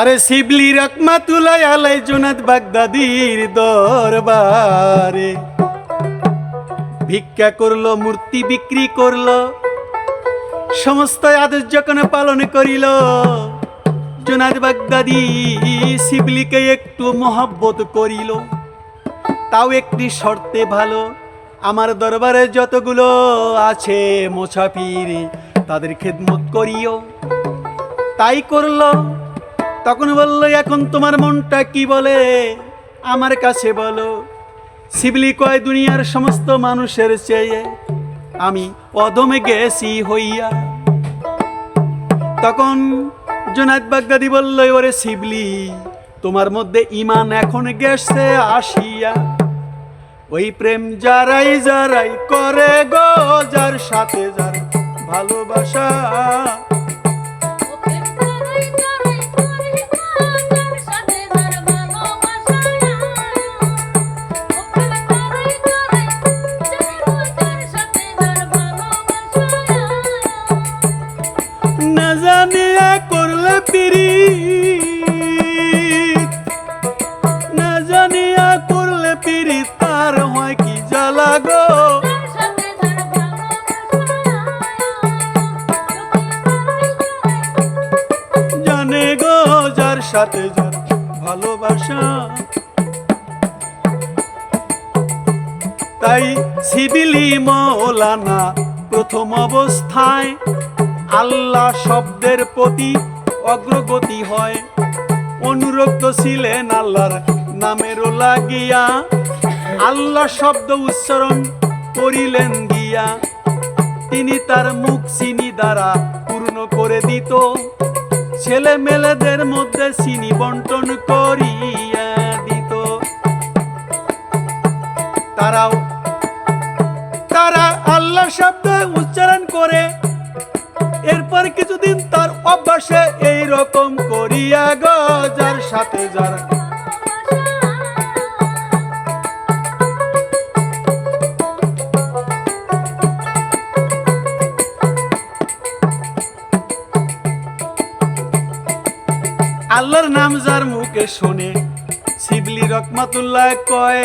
আরে শিবলি রকমাতুলাই আলাই জুনাদ বাগদাদির দরবারে। ভিক্ষা করল, মূর্তি বিক্রি করল, সমস্ত আদেশ যখন পালন করিল, জুনাদ বাগদাদি শিবলিকে একটু মহাব্বত করিল। তাও একটি শর্তে ভালো, আমার দরবারে যতগুলো আছে মোছাফির, তাদের খেদমত করিও। তাই করল। তখন বলল, এখন তোমার মনটা কি বলে? আমার কাছে বলো, শিবলি কয় দুনিয়ার সমস্ত মানুষের চেয়ে আমি অদমে গেছি হইয়া। তখন জোনাদ বাগদাদি বলল, ওরে শিবলি, তোমার মধ্যে ইমান এখন গেছে আসিয়া। ওই প্রেম যারাই যারাই করে গো, যার সাথে যার ভালোবাসা সাথে যার ভালোবাসা। তাই সিবিলি মৌলানা প্রথম অবস্থায় আল্লাহ শব্দের প্রতি অগ্রগতি হয়। অনুরক্ত ছিলেন আল্লাহর নামেরও লাগিয়া। আল্লাহ শব্দ উচ্চারণ করিলেন গিয়া। তিনি তার মুখ চিনি দ্বারা পূর্ণ করে দিত। ছেলে মেলেদের মধ্যে চিনি বন্টন করিয়া দিত। তারাও, তারা আল্লাহ শব্দ উচ্চারণ করে। এরপর কিছুদিন তার অভ্যাসে এই রকম করিয়া গজার সাথে যার রকমাতুল্লাহ কয়,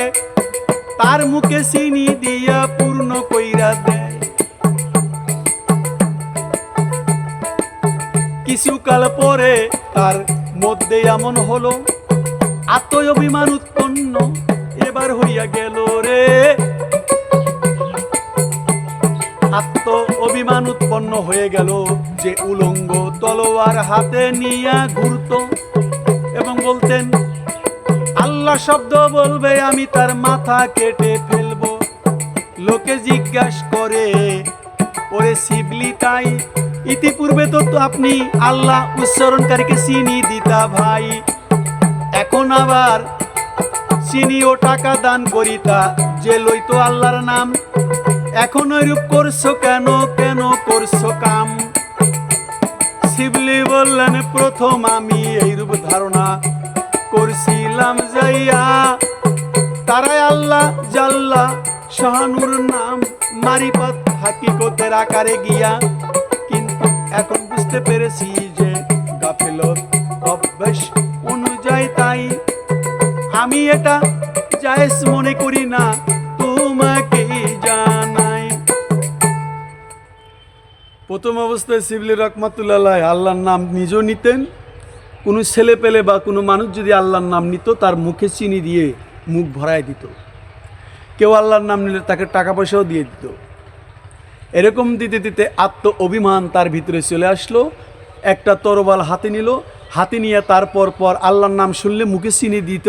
তার মুখে চিনি দিয়া পূর্ণ কইরা দেয়। কিছুকাল পরে তার মধ্যে এমন হলো আত্ম অভিমান উৎপন্ন, এবার হইয়া গেল রে। আত্ম অভিমান উৎপন্ন হয়ে গেল যে উলঙ্গ তলোয়ার হাতে নিয়া ঘুরত এবং বলতেন আল্লাহ শব্দ বলবে, আমি তার মাথা কেটে ফেলব। লোকে জিজ্ঞাসা করে, ওরে শিবলি, তাই ইতিপূর্বে তো আপনি আল্লাহ উচ্চারণকারীকে চিনি দিতা ভাই। এখন আবার চিনি ও টাকা দান করিতা, যে লইতো আল্লাহর নাম। এখন ওইরূপ করছ কেন কেন করছ কাম? শিবলি বললেন, প্রথম আমি এইরূপ ধারণা করছিলাম যাইয়া। তারাই আল্লাহ জাল্লা, শাহানুর নাম মারিপাত হাকিকতের আকারে গিয়া। কিন্তু এখন বুঝতে পেরেছি যে গাফিলত অভ্যাস অনুযায়ী তাই। আমি এটা জায়েজ মনে করি না, তোমাকে জানাই। প্রথম অবস্থায় শিবলি রহমাতুল্লাহ আল্লাহর নাম নিজেও নিতেন। কোনো ছেলে পেলে বা কোনো মানুষ যদি আল্লাহর নাম নিত, তার মুখে চিনি দিয়ে মুখ ভরায় দিত। কেউ আল্লাহর নাম নিলে তাকে টাকা পয়সাও দিয়ে দিত। এরকম দিতে দিতে আত্ম অভিমান তার ভিতরে চলে আসলো। একটা তরবাল হাতে নিল, হাতে নিয়ে তারপর পর আল্লাহর নাম শুনলে মুখে চিনি দিত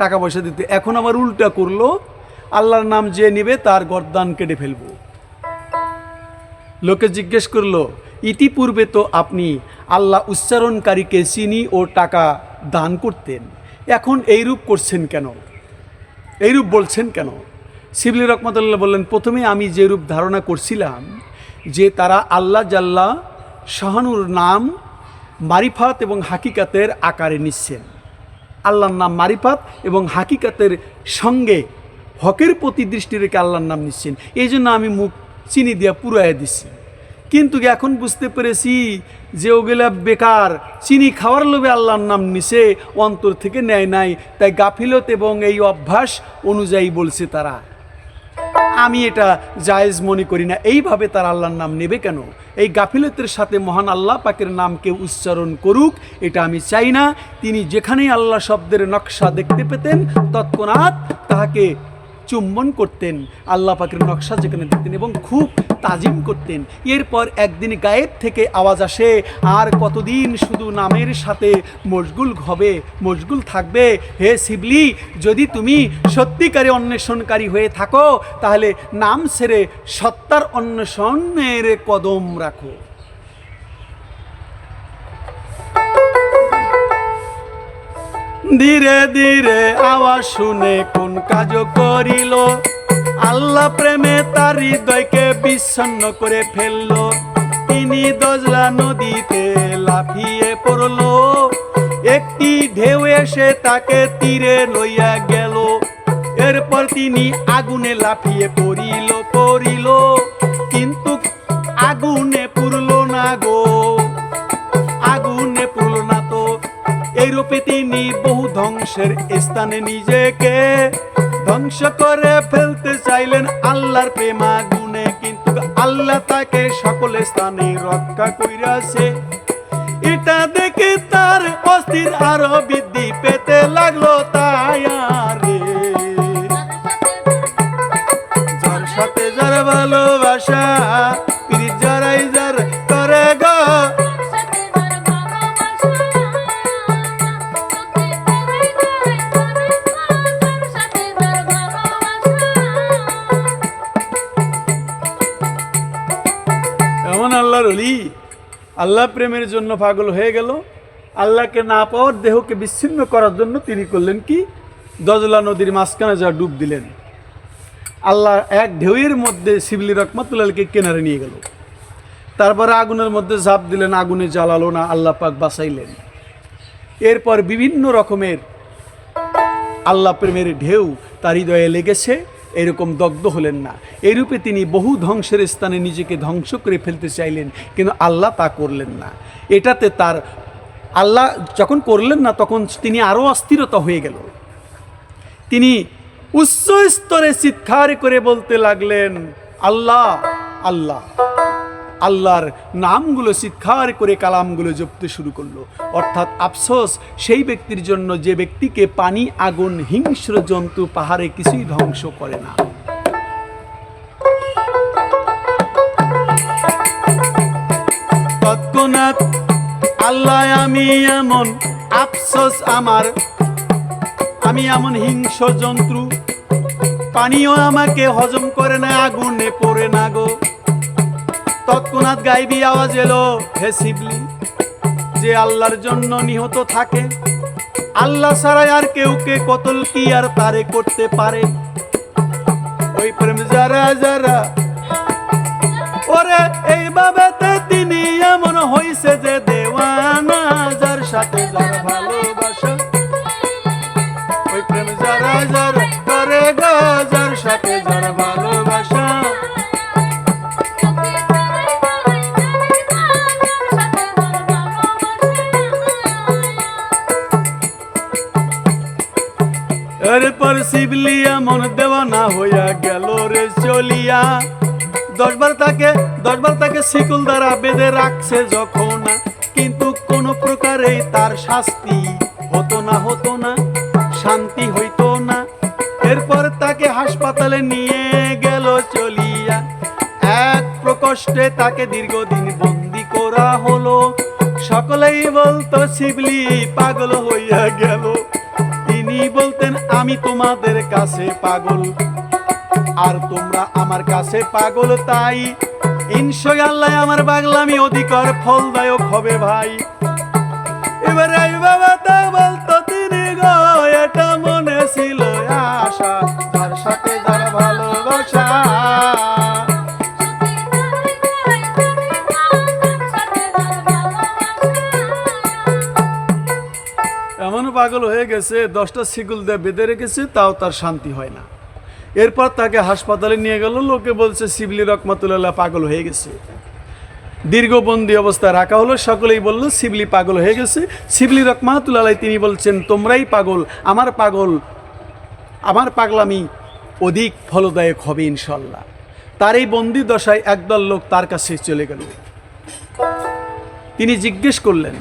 টাকা পয়সা দিত। এখন আবার উল্টা করল, আল্লাহর নাম যে নিবে তার গরদান কেটে ফেলব। লোকে জিজ্ঞেস করল ইতিপূর্বে তো আপনি আল্লাহ উচ্চারণকারীকে চিনি ও টাকা দান করতেন। এখন এইরূপ করছেন কেন? এইরূপ বলছেন কেন? শিবলি রহমতুল্লাহ বললেন, প্রথমে আমি যে রূপ ধারণা করছিলাম, যে তারা আল্লাহ জাল্লা শাহানুর নাম মারিফাত এবং হাকিকাতের আকারে নিচ্ছেন। আল্লাহর নাম মারিফাত এবং হাকিকাতের সঙ্গে হকের প্রতি দৃষ্টি রেখে আল্লাহর নাম নিচ্ছেন। এই জন্য আমি মুখ চিনি দিয়া পুরাইয়া দিচ্ছি কিন্তু এখন বুঝতে পেরেছি যে ওগুলা বেকার, চিনি খাওয়ার লোভে আল্লাহর নাম নিছে, অন্তর থেকে নেয় নাই। তাই গাফিলত এবং এই অভ্যাস অনুযায়ী বলছে তারা। আমি এটা জায়েজ মনে করি না। এইভাবে তার আল্লাহর নাম নেবে কেন? এই গাফিলতের সাথে মহান আল্লাহ পাকের নামকে উচ্চারণ করুক, এটা আমি চাই না। তিনি যেখানেই আল্লাহ শব্দের নকশা দেখতে পেতেন, তৎক্ষণাৎ তাহাকে চুম্বন করতেন। আল্লাহ পাকের নকশা যেখানে দেখতেন এবং খুব তাজিম করতেন। এরপর একদিন গায়েব থেকে আওয়াজ আসে, আর কতদিন শুধু নামের সাথে মশগুল হবে, মশগুল থাকবে? হে শিবলি, যদি তুমি সত্যিকারে অন্বেষণকারী হয়ে থাকো, তাহলে নাম ছেড়ে সত্তার অন্বেষণের কদম রাখো। ধীরে ধীরে আওয়াজ শুনে কোন কাজ করিল? আল্লাহ প্রেমে তার হৃদয়কে বিচ্ছন্ন করে ফেলল। তিনি দজলা নদীতে লাফিয়ে পড়ল। একটি ঢেউ এসে তাকে তীরে লইয়া গেল। এরপর তিনি আগুনে লাফিয়ে পড়িল পড়িল। কিন্তু আগুনে পুরল না গো। এইরূপে তিনি বহু ধ্বংসের স্থানে নিজেকে ধ্বংস করে ফেলতে চাইলেন আল্লাহর প্রেমা গুনে কিন্তু আল্লাহ তাকে সকল স্থানে রক্ষা করিয়াছে এটা দেখে তার অস্থির আরও বৃদ্ধি পেতে লাগল তাই আল্লাহ প্রেমের জন্য পাগল হয়ে গেল। আল্লাহকে না পাওয়ার দেহকে বিচ্ছিন্ন করার জন্য তিনি করলেন কি? দজলা নদীর মাঝখানে যা ডুব দিলেন। আল্লাহ এক ঢেউয়ের মধ্যে শিবলি রকমাতুল্লাহকে কেনারে নিয়ে গেল। তারপরে আগুনের মধ্যে ঝাঁপ দিলেন, আগুনে জ্বালালো না, আল্লাহ পাক বাঁচাইলেন। এরপর বিভিন্ন রকমের আল্লাহ প্রেমের ঢেউ তার হৃদয়ে লেগেছে। এরকম দগ্ধ হলেন না। এরূপে তিনি বহু ধ্বংসের স্থানে নিজেকে ধ্বংস করে ফেলতে চাইলেন, কিন্তু আল্লাহ তা করলেন না। এটাতে তার আল্লাহ যখন করলেন না, তখন তিনি আরও অস্থিরতা হয়ে গেল। তিনি উচ্চ স্তরে চিৎকার করে বলতে লাগলেন, আল্লাহ আল্লাহ। আল্লাহর নামগুলো চিৎকার করে কালামগুলো জপতে শুরু করল। অর্থাৎ আফসোস, সেই ব্যক্তির জন্য যে ব্যক্তিকে পানি, আগুন, হিংস্র জন্তু, পাহাড়ে কিছুই ধ্বংস করে না। আল্লাহ, আমি এমন আফসোস আমার, আমি এমন হিংস্র জন্তু, পানিও আমাকে হজম করে না, আগুনে পড়ে না গো। তৎক্ষণাৎ গাইবি আওয়াজ এলো, হে শিবলি, যে আল্লাহর জন্য নিহত থাকে। আল্লাহ ছাড়াই আর কেউ কে কতল কি আর তারে করতে পারে? ওই প্রেম যারা যারা, ওরে এইভাবে তিনি এমন হইছে যে দেওয়ানা, যার সাথে যার ভালোবাসা। ওই প্রেম যারা যারা করে গো, যার সাথে যার ভালোবাসা হইয়া গেল রে চলিয়া। দশবার তাকে দশবার তাকে শিকুল দ্বারা বেঁধে রাখছে যখন কিন্তু কোন প্রকারে তার শাস্তি হতো না হতো না, শান্তি হইতো না। এরপর তাকে হাসপাতালে নিয়ে গেল চলিয়া। এক প্রকোষ্ঠে তাকে দীর্ঘদিন বন্দি করা হলো। সকলেই বলতো, শিবলি, পাগল হইয়া গেল। তিনি বলতেন, আমি তোমাদের কাছে পাগল। আর তোমরা আমার কাছে পাগল তাই। ইনশাআল্লাহ আমার পাগলামি অধিকর ফলদায়ক হবে ভাই। এবারে এই বাবা তা বলতো তিনি গো, এটা মনে ছিল আশা। তার সাথে যার ভালোবাসা। এমন পাগল হয়ে গেছে, দশটা শিকুল দিয়ে বেঁধে রেখেছে, তাও তার শান্তি হয় না। এরপর তাকে হাসপাতালে নিয়ে গেল। লোকে বলছে শিবলি রকমাতুল্লাহ পাগল হয়ে গেছে। দীর্ঘবন্দি অবস্থায় রাখা হলো। সকলেই বলল শিবলি পাগল হয়ে গেছে। শিবলি রকমাতুল্লাহ তিনি বলছেন, তোমরাই পাগল, আমার পাগল, আমার পাগলামি অধিক ফলদায়ক হবে ইনশাল্লাহ তার এই বন্দি দশায় একদল লোক তার কাছে চলে গেল। তিনি জিজ্ঞেস করলেন,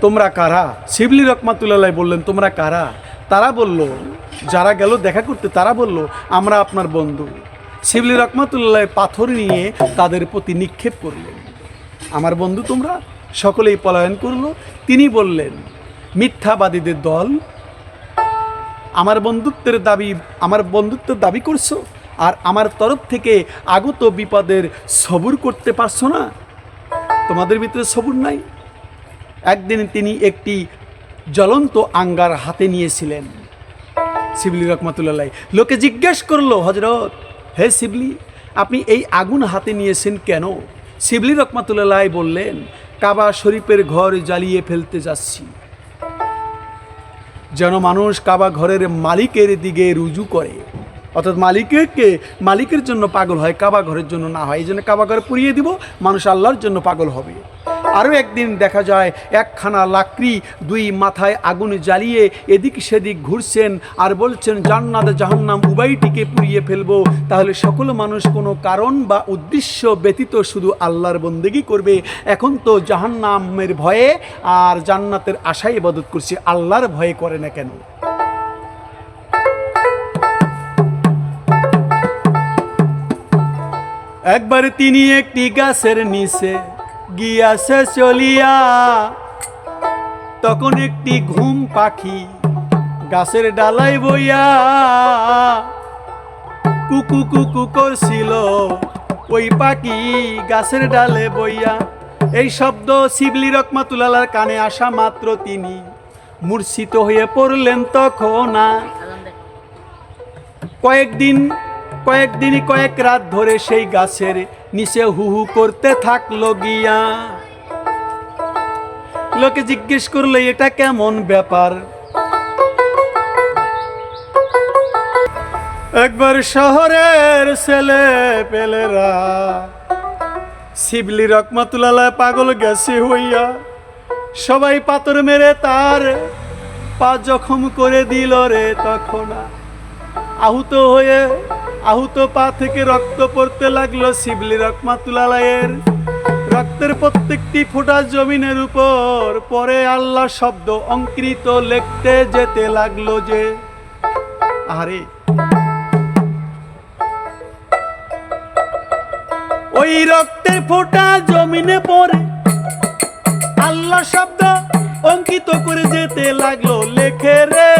তোমরা কারা? শিবলি রকমাতুল্লাহ বললেন, তোমরা কারা? তারা বলল যারা গেল দেখা করতে, তারা বলল, আমরা আপনার বন্ধু। শিবলি রকমাতুল্লাহ পাথর নিয়ে তাদের প্রতি নিক্ষেপ করলেন। আমার বন্ধু তোমরা? সকলেই পলায়ন করল। তিনি বললেন, মিথ্যাবাদীদের দল, আমার বন্ধুত্বের দাবি, আমার বন্ধুত্বের দাবি করছ? আর আমার তরফ থেকে আগত বিপদের সবুর করতে পারছ না? তোমাদের ভিতরে সবুর নাই? একদিন তিনি একটি জ্বলন্ত আঙ্গার হাতে নিয়েছিলেন। শিবলি রহমতুল্লাহ লোকে জিজ্ঞেস করল হজরত হে শিবলি, আপনি এই আগুন হাতে নিয়েছেন কেন? শিবলি রহমতুল্লাহ বললেন, কাবা শরীফের ঘর জ্বালিয়ে ফেলতে যাচ্ছি। যেন মানুষ কাবা ঘরের মালিকের দিকে রুজু করে। অর্থাৎ মালিককে, মালিকের জন্য পাগল হয়, কাবা ঘরের জন্য না হয়। এই জন্য কাবা ঘরে পুড়িয়ে দিব, মানুষ আল্লাহর জন্য পাগল হবে। আরও একদিন দেখা যায়, একখানা লাকড়ি দুই মাথায় আগুন জ্বালিয়ে এদিক সেদিক ঘুরছেন আর বলছেন, জান্নাত জাহান্নাম, উভয়টিকে পুড়িয়ে ফেলব। তাহলে সকল মানুষ কোনো কারণ বা উদ্দেশ্য ব্যতীত শুধু আল্লাহর বন্দেগি করবে। এখন তো জাহান্নামের ভয়ে আর জান্নাতের আশায় ইবাদত করছে, আল্লাহর ভয়ে করে না কেন? একবার তিনি একটি গাছের নিচে গিয়াছে চলিয়া। তখন একটি ঘুম পাখি গাছের ডালাই বইয়া কুকু কুকু করছিল। ওই পাখি গাছের ডালে বইয়া এই শব্দ শিবলি রকমাতুলালার কানে আসা মাত্র তিনি। মূর্ছিত হয়ে পড়লেন তখন কয়েকদিন কয়েকদিনই কয়েক রাত ধরে সেই গাছের নিচে হু হু করতে থাকল গিয়া লোকে জিজ্ঞেস করল, এটা কেমন ব্যাপার? একবার শহরের ছেলে পেলেরা, শিবলি রকমাতুলালায় পাগল গেছে হইয়া, সবাই পাথর মেরে তার পা জখম করে দিল রে তখন। আহুত হয়ে, আহুত পা থেকে রক্ত পড়তে লাগল শিবলি রকমাতুলালায়ের রক্তের প্রত্যেকটি ফোঁটা জমিনের উপর পরে আল্লাহ শব্দ অঙ্কৃত লিখতে যেতে লাগল যে আরে ওই রক্তের ফোঁটা জমিনে পড়ে আল্লাহ শব্দ অঙ্কিত করে যেতে লাগল, লেখে রে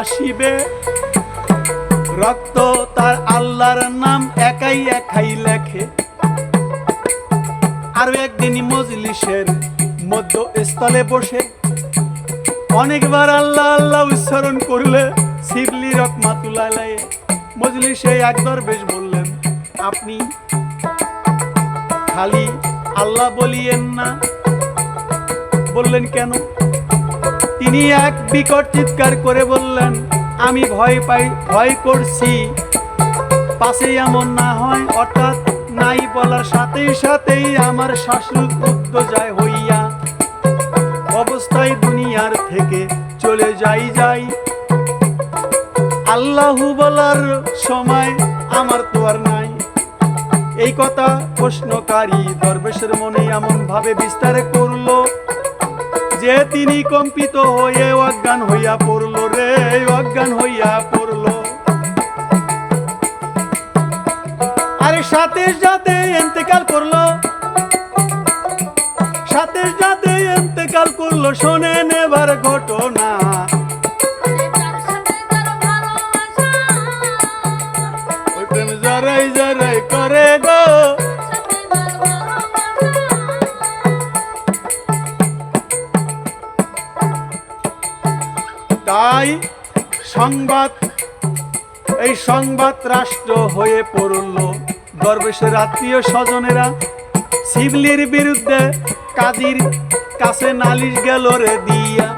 আসিবে। রক্ত তার আল্লাহর নাম একাই একাই লেখে। আরও একদিন মজলিসের মধ্য স্থলে বসে। অনেকবার আল্লাহ আল্লাহ উচ্চারণ করলে শিবলি রকমাতুল্লাহ মজলিসে এক দরবেশ বললেন, আপনি খালি আল্লাহ বলিয়েন না। বললেন, কেন? তিনি এক বিকট চিৎকার করে বললেন, আমি ভয় পাই, ভয় করছি। পাশে এমন না হয়, অর্থাৎ নাই বলার সাথেই সাথেই আমার শ্বাসরুদ্ধ যায় হইয়া অবস্থায় দুনিয়ার থেকে চলে যাই যাই। আল্লাহু বলার সময় আমার তো আর নাই। এই কথা প্রশ্নকারী দরবেশের মনে এমন ভাবে বিস্তার করল যে তিনি কম্পিত হয়ে অজ্ঞান হইয়া পড়ল রে, অজ্ঞান হইয়া পড়ল। আরে সাথে সাথে এতেকাল করল। সাথে সাথে এতেকাল করল, শোনেন এবার ঘটনা। সংবাদ। এই সংবাদ রাষ্ট্র হয়ে পড়ল। দরবেশের আত্মীয় স্বজনেরা শিবলির বিরুদ্ধে কাজীর কাছে নালিশ গেল রে দিয়া।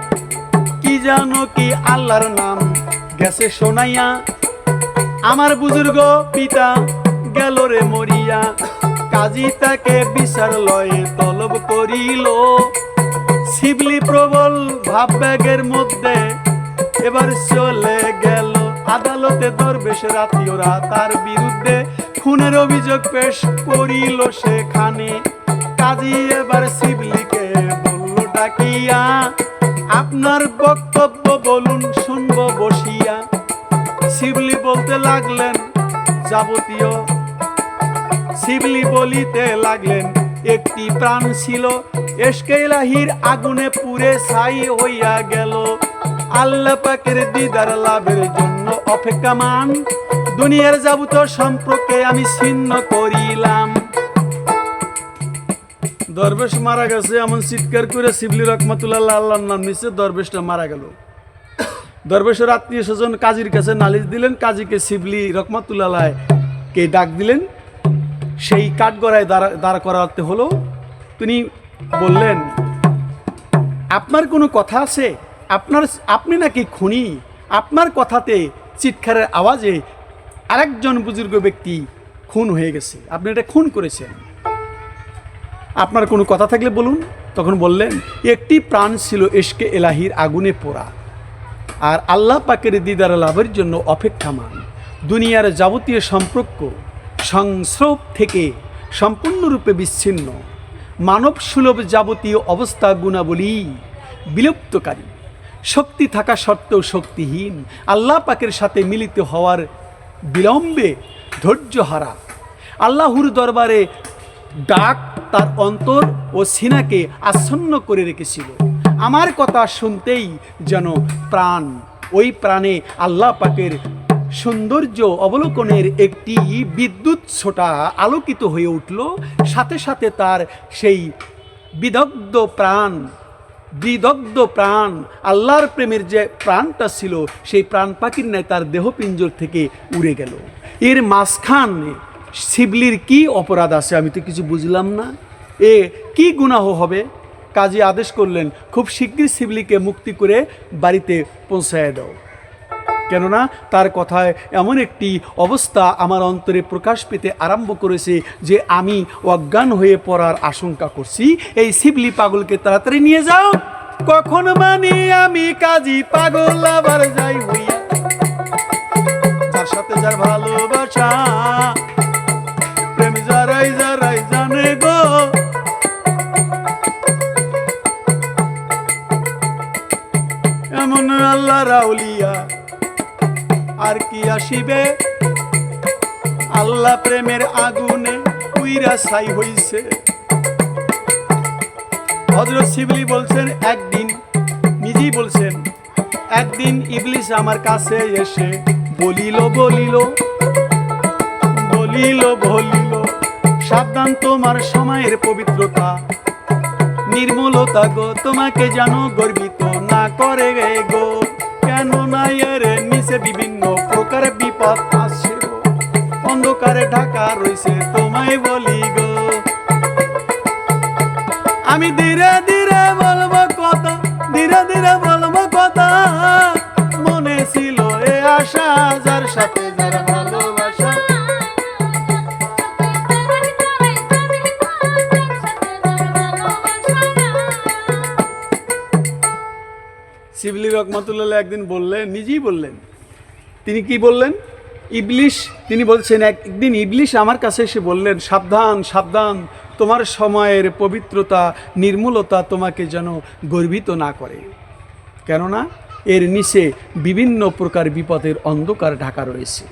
কি জানো কি আল্লাহর নাম গেছে শোনাইয়া। আমার বুজুর্গ পিতা গেল রে মরিয়া। কাজী তাকে বিচার লয়ে তলব করিল। শিবলি প্রবল ভাব ব্যাগের মধ্যে এবার চলে গেল। আদালতে দরবেশ রাতিওরা তার বিরুদ্ধে খুনের অভিযোগ পেশ করিল সেখানে। কাজী এবার শিবলিকে বলল, ডাকিয়া, আপনার বক্তব্য বলুন, শুনব বসিয়া। শিবলি বলতে লাগলেন, যাবতীয়। শিবলি বলিতে লাগলেন একটি প্রাণ ছিল। এসকেলাহির আগুনে পুড়ে ছাই হইয়া গেল। আল্লাহ পাকের দিদার লাভের জন্য অপেক্ষামান দুনিয়ার যাবতীয় সম্পর্কে আমি ছিন্ন করিলাম। দরবেশ মারা গেছে, এমন চিৎকার করে শিবলি রহমাতুল্লাহ আল্লাহর নাম নিচে দরবেশটা মারা গেল। দরবেশের আত্মীয় স্বজন কাজীর কাছে নালিশ দিলেন, কাজীকে শিবলি রহমাতুল্লাহ কে ডাক দিলেন। সেই কাঠগড়ায় দাঁড়া দাঁড়া করাতে হলো। তিনি বললেন, আপনার কোনো কথা আছে? আপনার, আপনি নাকি খুনি? আপনার কথাতে চিৎকারের আওয়াজে আরেকজন বুজুর্গ ব্যক্তি খুন হয়ে গেছে। আপনি এটা খুন করেছেন। আপনার কোনো কথা থাকলে বলুন। তখন বললেন, একটি প্রাণ ছিল এসকে এলাহির আগুনে পোড়া, আর আল্লাহ পাকের দিদার লাভের জন্য অপেক্ষামান। দুনিয়ার যাবতীয় সম্পর্ক সংস্রব থেকে সম্পূর্ণরূপে বিচ্ছিন্ন, মানব সুলভ যাবতীয় অবস্থা গুণাবলী বিলুপ্তকারী, শক্তি থাকা সত্ত্বেও শক্তিহীন, আল্লাহ পাকের সাথে মিলিত হওয়ার বিলম্বে ধৈর্য হারা আল্লাহর দরবারে ডাক তার অন্তর ও সিনাকে আচ্ছন্ন করে রেখেছিল। আমার কথা শুনতেই যেন প্রাণ, ওই প্রাণে আল্লাহ পাকের সৌন্দর্য অবলোকনের একটি বিদ্যুৎ ছোটা আলোকিত হয়ে উঠল। সাথে সাথে তার সেই বিদগ্ধ প্রাণ বিদগ্ধ প্রাণ, আল্লাহর প্রেমের যে প্রাণটা ছিল, সেই প্রাণ পাখির ন্যায় তার দেহপিঞ্জর থেকে উড়ে গেল। এর মাঝখানে শিবলির কি অপরাধ আছে আমি তো কিছু বুঝলাম না। এ কি গুনাহ হবে? কাজী আদেশ করলেন, খুব শীঘ্রই শিবলিকে মুক্তি করে বাড়িতে পৌঁছায় দাও। কেননা তার কথায় এমন একটি অবস্থা আমার অন্তরে প্রকাশ পেতে আরম্ভ করেছে যে আমি অজ্ঞান হয়ে পড়ার আশঙ্কা করছি। এই শিবলি পাগলকে তাড়াতাড়ি নিয়ে যাও। কখন মানে আমি কাজী পাগল আবার যাই হইয়া। যার সাথে যার ভালোবাসা, প্রেম যারাই যারাই জানে গো। এমন আল্লাহ রাউলিয়া আর কি আসিবে? আল্লাহ প্রেমের আগুনে উইরা ছাই হইছে। হজরত শিবলি বলছেন, একদিন, নিজেই বলছেন, একদিন ইবলিস আমার কাছে এসে বলিল বলিল বলিল বলিল, সাবধান তোমার সময়ের পবিত্রতা, নির্মলতা গো, তোমাকে জানো গর্বিত না করে গে। গো কেন নাই এর? নিচে বিভিন্ন প্রকার বিপদ আসছে অন্ধকারে ঢাকা রইছে, তোমায় বলি গো। আমি ধীরে ধীরে বলব কথা, ধীরে ধীরে বলব কথা। মনে ছিল এ আশা যার রহমাতুল্লাহ একদিন বললেন, নিজেই বললেন। তিনি কি বললেন? ইবলিশ, তিনি বলছেন, একদিন ইবলিশ আমার কাছে এসে বললেন, সাবধান সাবধান, তোমার সময়ের পবিত্রতা, নির্মূলতা তোমাকে যেন গর্বিত না করে। কেননা, এর নিচে বিভিন্ন প্রকার বিপদের অন্ধকার ঢাকা রয়েছে।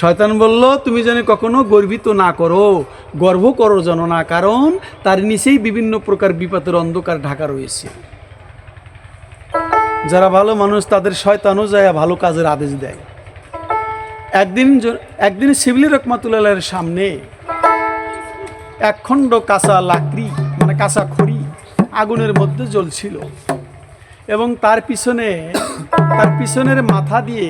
শয়তান বলল, তুমি যেন কখনো গর্বিত না করো, গর্ব করো যেন না, কারণ তার নিচেই বিভিন্ন প্রকার বিপদের অন্ধকার ঢাকা রয়েছে। যারা ভালো মানুষ, তাদের শয়তানও যায় ভালো কাজের আদেশ দেয়। একদিন একদিন শিবলি রকমাতুল্লাহের সামনে একখণ্ড কাঁচা লাকড়ি মানে কাঁচা খড়ি আগুনের মধ্যে জ্বলছিল এবং তার পিছনে, তার পিছনের মাথা দিয়ে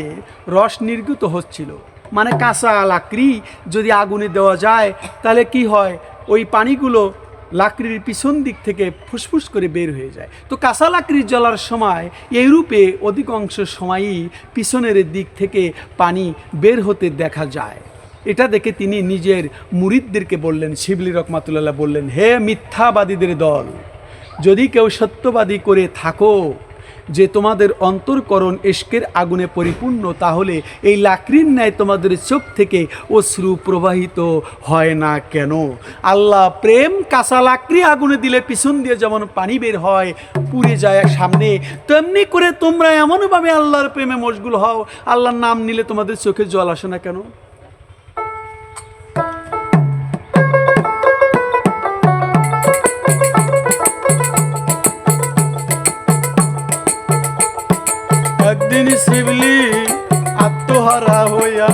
রস নির্গত হচ্ছিল। মানে কাঁচা লাকড়ি যদি আগুনে দেওয়া যায়, তাহলে কি হয়? ওই পানিগুলো লাকড়ির পিছন দিক থেকে ফুসফুস করে বের হয়ে যায়। তো কাঁচা লাকড়ি জ্বলার সময় এইরূপে অধিকাংশ সময়ই পিছনের দিক থেকে পানি বের হতে দেখা যায়। এটা দেখে তিনি নিজের মুরিদদেরকে বললেন, শিবলি রকমাতুল্লাহ বললেন, হে মিথ্যাবাদীদের দল, যদি কেউ সত্যবাদী করে থাকো যে তোমাদের অন্তর্করণ এশকের আগুনে পরিপূর্ণ, তাহলে এই লাকড়ির ন্যায় তোমাদের চোখ থেকে অশ্রু প্রবাহিত হয় না কেন? আল্লাহ প্রেম, কাঁচা লাকড়ি আগুনে দিলে পিছন দিয়ে যেমন পানি বের হয়, পুড়ে যায় সামনে, তেমনি করে তোমরা এমনভাবে আল্লাহর প্রেমে মশগুল হও। আল্লাহর নাম নিলে তোমাদের চোখে জল আসে না কেন? শিবলি, আত্মহারা হইয়া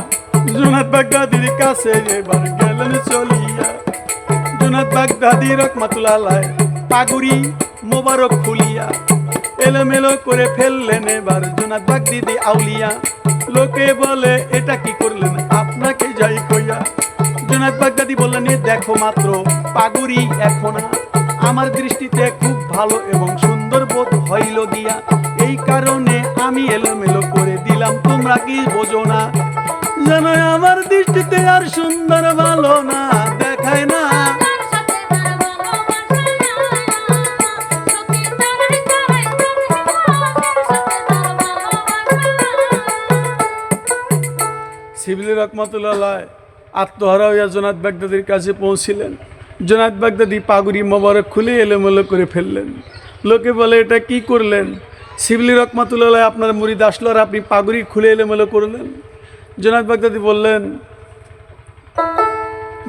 জুনাত বাগদাদির কাছে এবার গেলেন চলিয়া। জুনাত বাগদাদি রকমাতুল্লাহ পাগুড়ি মোবারক খুলিয়া, এলোমেলো করে ফেললেন এবার জুনাত বাগদিদি আউলিয়া। লোকে বলে, এটা কি করলেন? আপনাকে যাই কইয়া। জুনাত বাগদাদি বললেন দেখো মাত্র, পাগুড়ি এখন আমার দৃষ্টিতে খুব ভালো এবং সুন্দর বোধ হইল গিয়া এই কারণে আমি এলোমেলো করে দিলাম, তোমরা কি বোঝো না? যেন আমার দৃষ্টিতে আর সুন্দর ভালো না দেখায় না। সিভিলি রহমতুল্লাহ আত্মহারা হইয়া জোনাত বাগদাদির কাছে পৌঁছিলেন। জোনাত বাগদাদি পাগুড়ি মোবারক খুলে এলোমেলো করে ফেললেন। লোকে বলে, এটা কি করলেন? শিবলি রহমতুল্লাহ আপনার মুড়ি আসলো আর আপনি পাগুড়ি খুলে এলোমেলো করলেন। জোনাত বাগদাদি বললেন,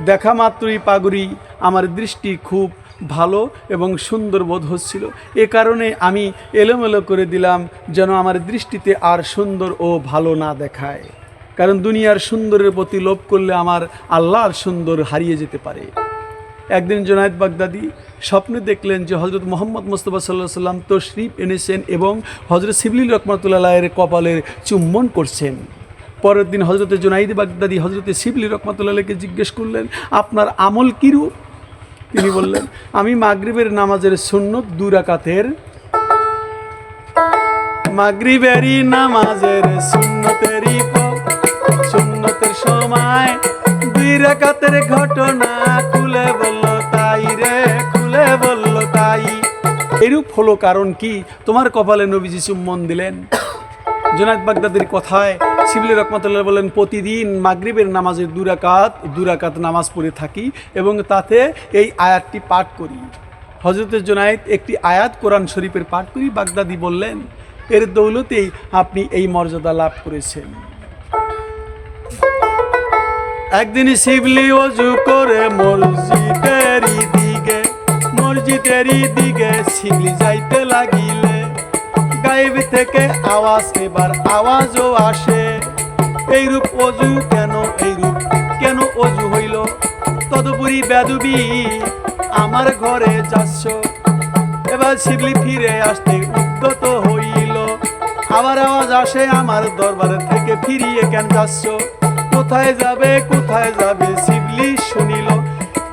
দেখা মাত্রই পাগুড়ি আমার দৃষ্টি খুব ভালো এবং সুন্দর বোধ হচ্ছিল। এ কারণে আমি এলোমেলো করে দিলাম যেন আমার দৃষ্টিতে আর সুন্দর ও ভালো না দেখায়। কারণ দুনিয়ার সুন্দরের প্রতি লোভ করলে আমার আল্লাহর সুন্দর হারিয়ে যেতে পারে। একদিন জোনায়েদ বাগদাদি স্বপ্নে দেখলেন যে হজরত মোহাম্মদ মোস্তফা সাল্লাহ সাল্লাম তশরিফ এনেছেন এবং হজরত শিবলিল রহমতুল্লাহের কপালের চুম্বন করছেন। পরের দিন হজরতে জোনাইদ বাগদাদি হজরতে শিবলি রহমতুল্লাহকে জিজ্ঞেস করলেন, আপনার আমল কিরূপ তিনি বললেন, আমি মাগরিবের নামাজের সুন্নত দুরাকাতের মাগরিবেরই নামাজের সুন্নতেরই সময় দুই রাকাতের ঘটনা তাই রে খুলে বলল তাই। এরূপ হলো কারণ কি? তোমার কপালে নবীজি চুম্বন দিলেন। জোনায়দ বাগদাদের কথায় শিবলি রহমতুল্লাহ বলেন, প্রতিদিন মাগরিবের নামাজের দুরাকাত দুরাকাত নামাজ পড়ে থাকি এবং তাতে এই আয়াতটি পাঠ করি। হজরত জোনায়েদ একটি আয়াত কোরআন শরীফের পাঠ করি। বাগদাদি বললেন, এর দৌলতেই আপনি এই মর্যাদা লাভ করেছেন। একদিন শিবলি অজু করে মসজিদের দিকে মসজিদেরই দিকে শিবলি যাইতে লাগিলে। গাইব থেকে আওয়াজ, এবার আওয়াজও আসে। এইরূপ অজু কেন, এইরূপ কেন অজু হইল? তদুপরি বেদুবি আমার ঘরে যাচ্ছ। এবার শিবলি ফিরে আসতে উদ্যত হইল। আবার আওয়াজ আসে আমার দরবার থেকে, ফিরিয়ে কেন যাচ্ছ? কোথায় যাবে কোথায় যাবে, শিবলি শুনিল।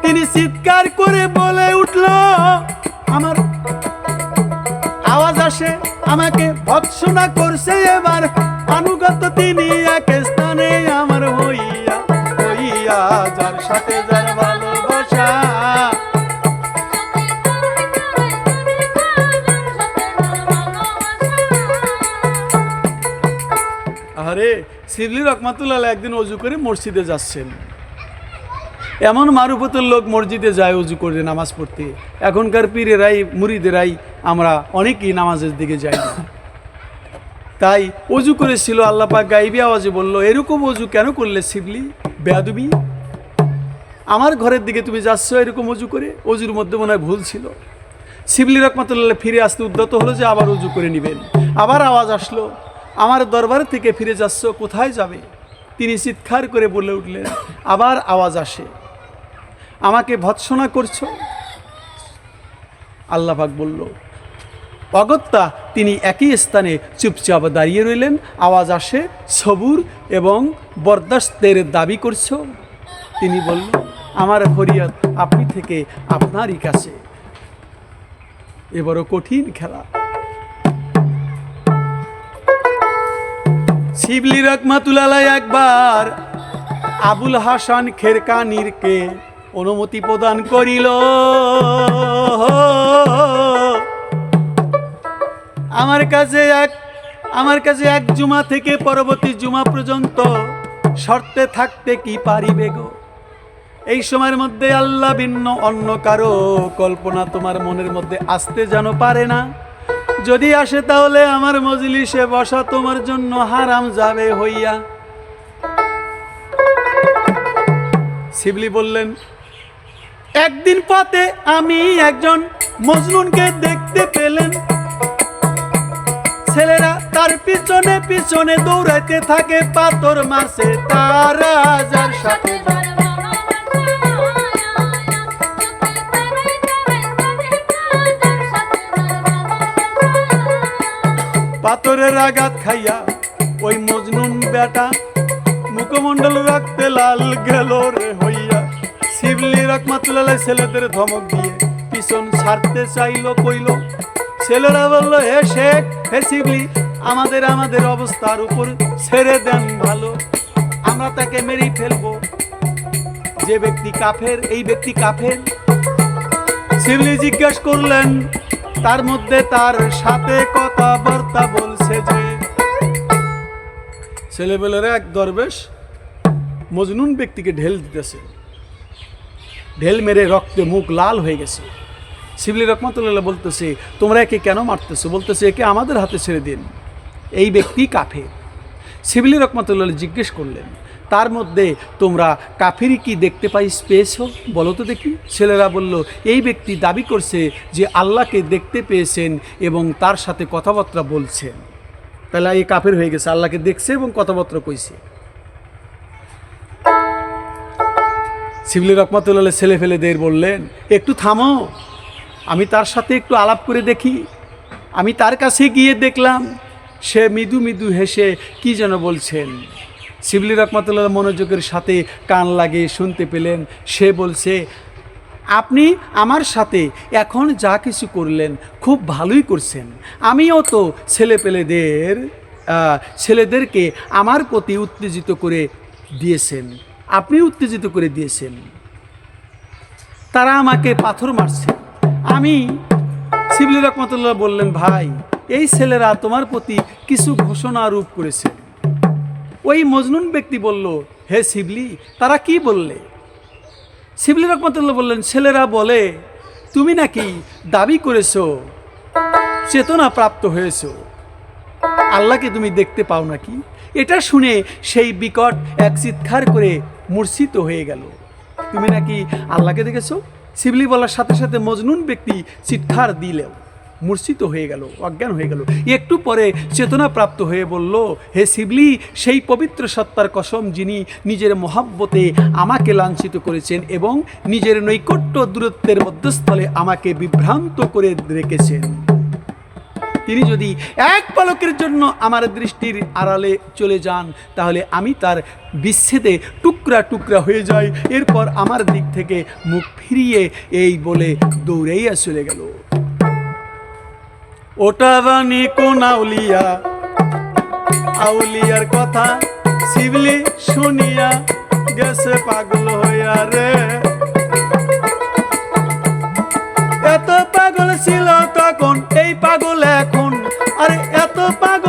তিনি চিৎকার করে বলে উঠল, আমার আওয়াজ আসে, আমাকে ভৎসনা করছে এবার। আনুগত তিনি এক স্থানে আমার হইয়া হইয়া যার সাথে যার শিবলি রহমাতুল্লাহ একদিন অজু করে মসজিদে যাচ্ছেন। এমন মারুফতের লোক মসজিদে যায় অজু করে নামাজ পড়তে। এখনকার পীরেরাই, মুরিদেরাই আমরা অনেকেই নামাজের দিকে যাই তাই অজু করেছিল, আল্লাহ পাক গাইবি আওয়াজে বলল, এরকম অজু কেন করলে শিবলি বেয়াদুবি। আমার ঘরের দিকে তুমি যাচ্ছ এরকম অজু করে? অজুর মধ্যে মনে হয় ভুল ছিল। শিবলি রহমতুল্লাহ ফিরে আসতে উদ্যত হলো যে আবার অজু করে নেবেন। আবার আওয়াজ আসলো। আমার দরবার থেকে ফিরে যাচ্ছ, কোথায় যাবে? তিনি চিৎকার করে বলে উঠলেন, আবার আওয়াজ আসে। আমাকে ভৎসনা করছ? আল্লাহাক বলল, অগত্যা, তিনি একই স্থানে চুপচাপ দাঁড়িয়ে রইলেন, আওয়াজ আসে, সবুর এবং বরদাস্তের দাবি করছ? তিনি বলল, আমার ফরিয়াদ আপনি থেকে আপনারই কাছে। এবারও কঠিন খেলা। শিবলি রকমাতুলালাই একবার আবুল হাসান খেরকানিরকে অনুমতি প্রদান করিল। আমার কাছে এক, আমার কাছে এক জুমা থেকে পরবর্তী জুমা পর্যন্ত শর্তে থাকতে কি পারিবে গো? এই সময়ের মধ্যে আল্লাহ ভিন্ন, অন্য কারও কল্পনা তোমার মনের মধ্যে আসতে যেন পারে না। যদি আসে তাহলে আমার মজলিসে বসা তোমার জন্য হারাম যাবে হইয়া। শিবলি বললেন, একদিন পথে আমি একজন মজনুনকে দেখতে পেলেন। ছেলেরা তার পিছনে পিছনে দৌড়াইতে থাকে পাথর মাসে তার রাজার সাথে পাথরের আঘাত খাইয়া ওই মজনুন বেটা মুখমণ্ডল রাখতে লাল গেল রে হইয়া। শিবলি রকমাতুল্লাহ ছেলেদের ধমক দিয়ে পিছন ছাড়তে চাইলো, কইল, ছেলেরা বলল, হে শেখ, হে শিবলি, আমাদের আমাদের অবস্থার উপর ছেড়ে দেন ভালো। আমরা তাকে মেরেই ফেলব। যে ব্যক্তি কাফের, এই ব্যক্তি কাফের। শিবলি জিজ্ঞেস করলেন তার মধ্যে তার সাথে কথাবার্তা বলছে যে, ছেলেবেলের এক দরবেশ মজনুন ব্যক্তিকে ঢেল দিতেছে। ঢেল মেরে রক্তে মুখ লাল হয়ে গেছে। শিবলি রহমতুল্লাহ বলতেছে, তোমরা একে কেন মারতেছো? বলতেছে, একে আমাদের হাতে ছেড়ে দিন। এই ব্যক্তি কাফের। শিবলি রহমতুল্লাহ জিজ্ঞেস করলেন তার মধ্যে তোমরা কাফেরই কি দেখতে পাই পেয়েছ? বলো তো দেখি। ছেলেরা বলল, এই ব্যক্তি দাবি করছে যে আল্লাহকে দেখতে পেয়েছেন এবং তার সাথে কথাবার্তা বলছেন তাহলে এই কাফের হয়ে গেছে, আল্লাহকে দেখছে এবং কথাবার্তা কইছে। শিবলি রহমতুল্লাহ ছেলে ফেলে ফেলেদের বললেন, একটু থামো, আমি তার সাথে একটু আলাপ করে দেখি। আমি তার কাছে গিয়ে দেখলাম, সে মৃদু মৃদু হেসে কি যেন বলছেন। শিবলি রহমতুল্লাহ মনোযোগের সাথে কান লাগিয়ে শুনতে পেলেন। সে বলছে, আপনি আমার সাথে এখন যা কিছু করলেন খুব ভালোই করছেন। আমিও তো ছেলেপেলেদের ছেলেদেরকে আমার প্রতি উত্তেজিত করে দিয়েছেন। আপনি উত্তেজিত করে দিয়েছেন। তারা আমাকে পাথর মারছে। আমি শিবলি রহমতুল্লাহ বললেন, ভাই, এই ছেলেরা তোমার প্রতি কিছু ঘোষণা রূপ করেছে। ওই মজনুন ব্যক্তি বলল, হে শিবলি, তারা কি বললে? শিবলি রহমতুল্লাহ বললেন, ছেলেরা বলে, তুমি নাকি দাবি করেছ, চেতনা প্রাপ্ত হয়েছো। আল্লাহকে তুমি দেখতে পাও নাকি? এটা শুনে সেই বিকট এক চিৎকার করে মূর্ছিত হয়ে গেল। তুমি নাকি আল্লাহকে দেখেছ? শিবলি বলার সাথে সাথে মজনুন ব্যক্তি চিৎকার দিলেও। মূর্ছিত হয়ে গেল, অজ্ঞান হয়ে গেল। একটু পরে চেতনা প্রাপ্ত হয়ে বলল, হে শিবলি, সেই পবিত্র সত্তার কসম যিনি নিজের মহাব্বতে আমাকে লাঞ্ছিত করেছেন এবং নিজের নৈকট্য দূরত্বের মধ্যস্থলে আমাকে বিভ্রান্ত করে রেখেছেন। তিনি যদি এক পলকের জন্য আমার দৃষ্টির আড়ালে চলে যান, তাহলে আমি তার বিচ্ছেদে টুকরা টুকরা হয়ে যাই। এরপর আমার দিক থেকে মুখ ফিরিয়ে এই বলে দৌড়াইয়া চলে গেল। ওটা রানী কোন আউলিয়া? আউলিয়ার কথা শিবলি শুনিয়া গেছে পাগল হইয়া রে। এত পাগল ছিল তখন, এই পাগল এখন, আরে এত পাগল